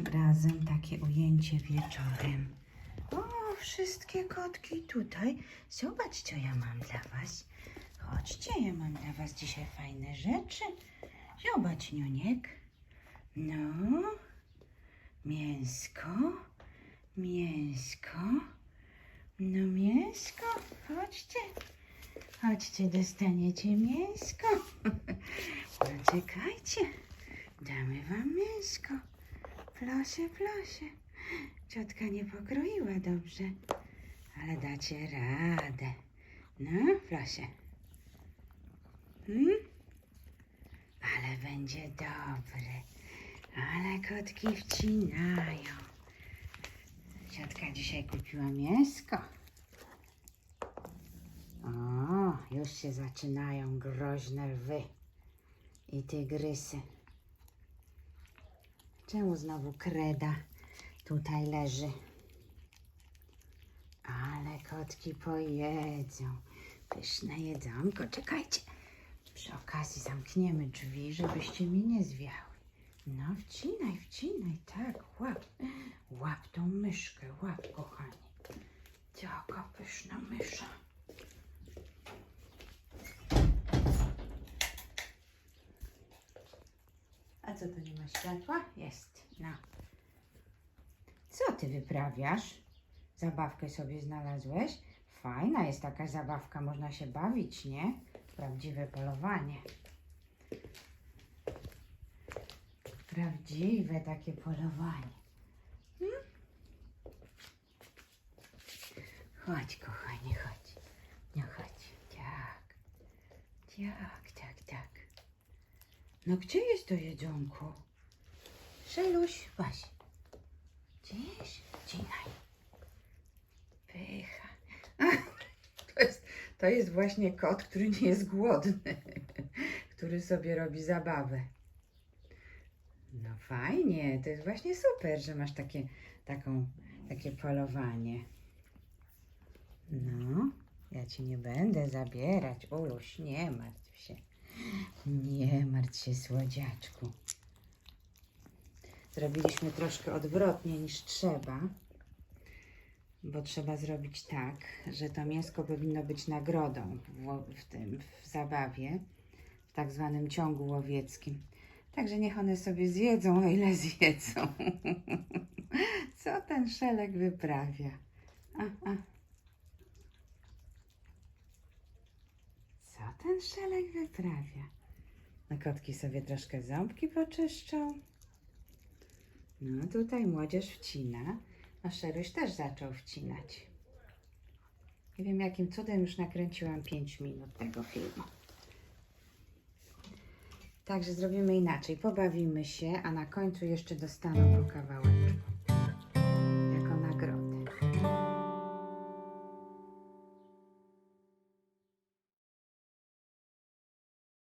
razem takie ujęcie wieczorem. O, wszystkie kotki tutaj. Zobacz, co ja mam dla was. Chodźcie, ja mam dla was dzisiaj fajne rzeczy. Zobacz, Nioniek. No, mięsko, mięsko, no mięsko, chodźcie. Chodźcie, dostaniecie mięsko. No czekajcie, damy wam mięsko. Proszę, proszę. Ciotka nie pokroiła dobrze, ale dacie radę. No, proszę. Hmm? Ale będzie dobre. Ale kotki wcinają. Ciotka dzisiaj kupiła mięsko. O, już się zaczynają groźne lwy i tygrysy. Czemu znowu kreda tutaj leży? Ale kotki pojedzą. Pyszne jedzonko. Czekajcie. Przy okazji zamkniemy drzwi, żebyście mi nie zwiały. No, wcinaj, wcinaj, tak, łap. Łap tą myszkę, łap, kochanie. Jaka pyszna mysza. A co, to nie ma światła? Jest, no. Co ty wyprawiasz? Zabawkę sobie znalazłeś? Fajna jest taka zabawka, można się bawić, nie? Prawdziwe polowanie. Prawdziwe takie polowanie. Hmm? Chodź, kochanie, chodź. No chodź. Tak. Tak. No gdzie jest to jedzonko? Szeluś, Waś. Gdzieś? Wcinaj. Pycha. To jest, to jest właśnie kot, który nie jest głodny. Który sobie robi zabawę. No fajnie, to jest właśnie super, że masz takie, taką, takie polowanie. No, ja ci nie będę zabierać. Uluś, nie martw się. Nie martw się, słodziaczku. Zrobiliśmy troszkę odwrotnie niż trzeba, bo trzeba zrobić tak, że to mięsko powinno być nagrodą w, w tym, w zabawie, w tak zwanym ciągu łowieckim. Także niech one sobie zjedzą, o ile zjedzą. Co ten szelek wyprawia? A, a. Co ten szelek wyprawia? Kotki sobie troszkę ząbki poczyszczą. No tutaj młodzież wcina, a Szeryś też zaczął wcinać. Nie wiem jakim cudem już nakręciłam 5 minut tego filmu. Także zrobimy inaczej. Pobawimy się, a na końcu jeszcze dostaną po kawałek